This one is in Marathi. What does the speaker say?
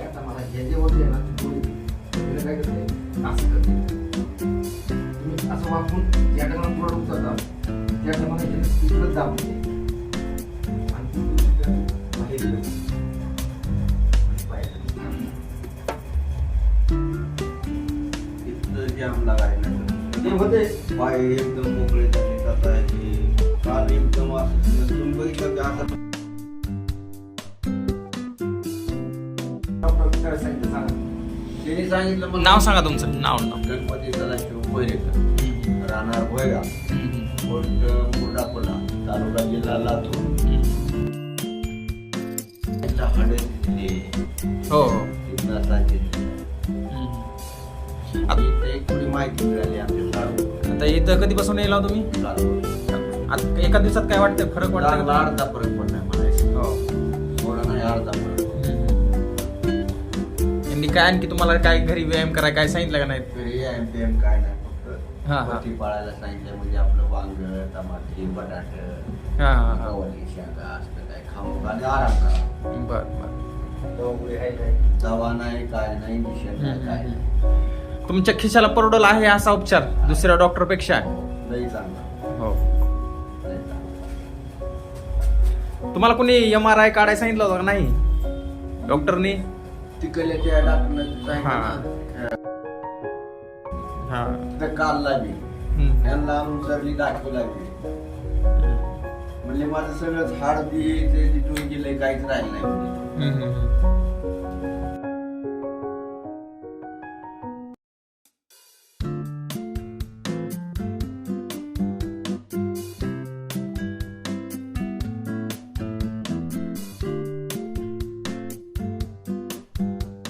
ते आता मला हे जे आहे ना ते काय करते? असं करते. तुम्ही असं वापरून या टायमाला पुढे उचलता त्या टायमाला हे इकडं दाबते आणि तिकडं बाहेर जाम लागायला ते होते. पाय एकदम मोकळे झाले. काल एकदम असं तुम्ही बघितलं का? आता त्यांनी सांगितलं मला नाव सांगा तुमचं. नाव नाव. गणपती सदाशिव राहणार तालुका जिल्हा लातूर. हाडे दिले. हो. हो थोडी माहिती मिळाली. आता इथं कधीपासून येला तुम्ही? एका दिवसात काय वाटतं? फरक वाटतं अर्धा का? अर्धा फरक पडलाय यांनी काय आणखी तुम्हाला काय घरी व्यायाम करायला काय सांगितलं का नाही? घरी एम पी एम काय नाही फक्त हा, हा. पती पाळायला सांगितलं म्हणजे आपलं वांग टमाटे बटाट हा हा हा. गवारी शेंगा असलं काय खाऊ आणि आराम करा. बर बर. दवा नाही काय नाही नाही काय नाही. तुमच्या खिशाला परवडल आहे असा उपचार दुसऱ्या डॉक्टरपेक्षा लई चांगला. हो. लई चांगला. तुम्हाला कोणी एम आर आय काढायला सांगितलं होतं का नाही? डॉक्टरनी? तिकडल्या हा. हा. तर काल लागली. त्यांना उचलली दाखवू लागली. म्हणजे माझं सगळं हाड बी ते जिथून गेलंय काहीच राहिलं नाही.